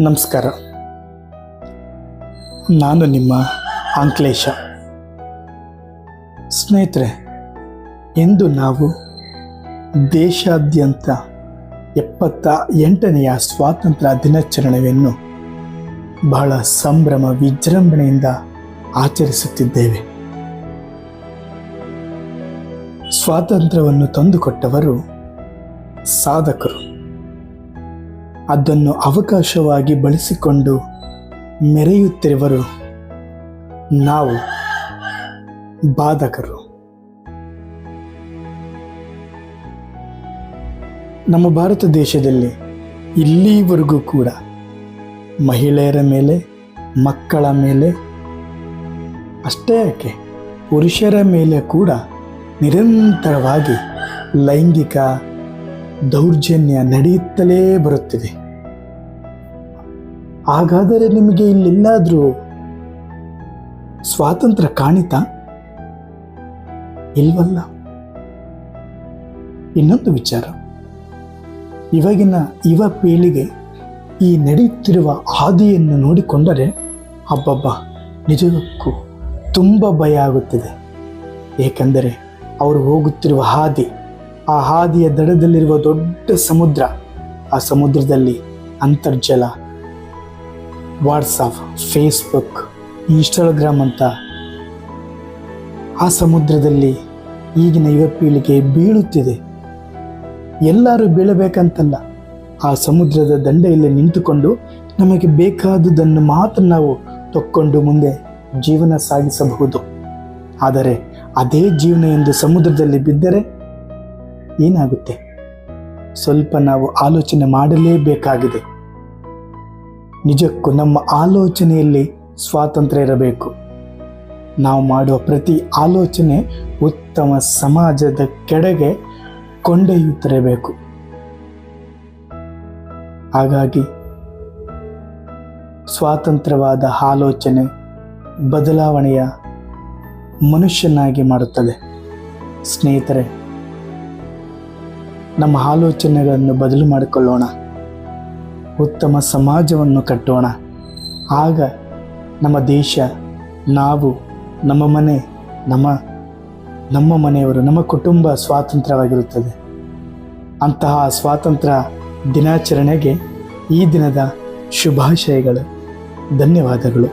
ನಮಸ್ಕಾರ. ನಾನು ನಿಮ್ಮ ಆಂಕ್ಲೇಶ ಸ್ನೇಹಿತರೆ ಎಂದು ನಾವು ದೇಶಾದ್ಯಂತ ಎಪ್ಪತ್ತ ಎಂಟನೆಯ ಸ್ವಾತಂತ್ರ್ಯ ದಿನಾಚರಣೆಯನ್ನು ಬಹಳ ಸಂಭ್ರಮ ವಿಜೃಂಭಣೆಯಿಂದ ಆಚರಿಸುತ್ತಿದ್ದೇವೆ. ಸ್ವಾತಂತ್ರ್ಯವನ್ನು ತಂದುಕೊಟ್ಟವರು ಸಾಧಕರು. ಅದನ್ನು ಅವಕಾಶವಾಗಿ ಬಳಸಿಕೊಂಡು ಮೆರೆಯುತ್ತಿರುವರು. ನಾವು ಬಾಧಕರು. ನಮ್ಮ ಭಾರತ ದೇಶದಲ್ಲಿ ಇಲ್ಲಿವರೆಗೂ ಕೂಡ ಮಹಿಳೆಯರ ಮೇಲೆ, ಮಕ್ಕಳ ಮೇಲೆ, ಅಷ್ಟೇ ಯಾಕೆ, ಪುರುಷರ ಮೇಲೆ ಕೂಡ ನಿರಂತರವಾಗಿ ಲೈಂಗಿಕ ದೌರ್ಜನ್ಯ ನಡೆಯುತ್ತಲೇ ಬರುತ್ತಿದೆ. ಹಾಗಾದರೆ ನಿಮಗೆ ಇಲ್ಲೆಲ್ಲಾದರೂ ಸ್ವಾತಂತ್ರ್ಯ ಕಾಣಿತಾ? ಇಲ್ವಲ್ಲ? ಇನ್ನೊಂದು ವಿಚಾರ. ಇವಾಗಿನ ಯುವ ಪೀಳಿಗೆ ಈ ನಡೆಯುತ್ತಿರುವ ಹಾದಿಯನ್ನು ನೋಡಿಕೊಂಡರೆ ಹಬ್ಬಬ್ಬ ನಿಜಕ್ಕೂ ತುಂಬ ಭಯ ಆಗುತ್ತಿದೆ. ಏಕೆಂದರೆ ಅವರು ಹೋಗುತ್ತಿರುವ ಹಾದಿ ಆ ಹಾದಿಯ ದಡದಲ್ಲಿರುವ ದೊಡ್ಡ ಸಮುದ್ರ, ಆ ಸಮುದ್ರದಲ್ಲಿ ಅಂತರ್ಜಲ, ವಾಟ್ಸಪ್, ಫೇಸ್ಬುಕ್, ಇನ್ಸ್ಟಾಗ್ರಾಮ್ ಅಂತ ಆ ಸಮುದ್ರದಲ್ಲಿ ಈಗಿನ ಯುವ ಪೀಳಿಗೆ ಬೀಳುತ್ತಿದೆ. ಎಲ್ಲರೂ ಬೀಳಬೇಕಂತಲ್ಲ, ಆ ಸಮುದ್ರದ ದಂಡೆಯಲ್ಲಿ ನಿಂತುಕೊಂಡು ನಮಗೆ ಬೇಕಾದುದನ್ನು ಮಾತ್ರ ನಾವು ತಕ್ಕೊಂಡು ಮುಂದೆ ಜೀವನ ಸಾಗಿಸಬಹುದು. ಆದರೆ ಅದೇ ಜೀವನ ಎಂದು ಸಮುದ್ರದಲ್ಲಿ ಬಿದ್ದರೆ ಏನಾಗುತ್ತೆ? ಸ್ವಲ್ಪ ನಾವು ಆಲೋಚನೆ ಮಾಡಲೇಬೇಕಾಗಿದೆ. ನಿಜಕ್ಕೂ ನಮ್ಮ ಆಲೋಚನೆಯಲ್ಲಿ ಸ್ವಾತಂತ್ರ್ಯ ಇರಬೇಕು. ನಾವು ಮಾಡುವ ಪ್ರತಿ ಆಲೋಚನೆ ಉತ್ತಮ ಸಮಾಜದ ಕೆಡೆಗೆ ಕೊಂಡೊಯ್ಯುತ್ತಿರಬೇಕು. ಹಾಗಾಗಿ ಸ್ವಾತಂತ್ರ್ಯವಾದ ಆಲೋಚನೆ ಬದಲಾವಣೆಯ ಮನುಷ್ಯನಾಗಿ ಮಾಡುತ್ತದೆ. ಸ್ನೇಹಿತರೆ ನಮ್ಮ ಆಲೋಚನೆಗಳನ್ನು ಬದಲು ಮಾಡಿಕೊಳ್ಳೋಣ. ಉತ್ತಮ ಸಮಾಜವನ್ನು ಕಟ್ಟೋಣ. ಆಗ ನಮ್ಮ ದೇಶ, ನಾವು, ನಮ್ಮ ಮನೆ, ನಮ್ಮ ನಮ್ಮ ಮನೆಯವರು, ನಮ್ಮ ಕುಟುಂಬ ಸ್ವಾತಂತ್ರ್ಯವಾಗಿರುತ್ತದೆ. ಅಂತಹ ಸ್ವಾತಂತ್ರ್ಯ ದಿನಾಚರಣೆಗೆ ಈ ದಿನದ ಶುಭಾಶಯಗಳು, ಧನ್ಯವಾದಗಳು.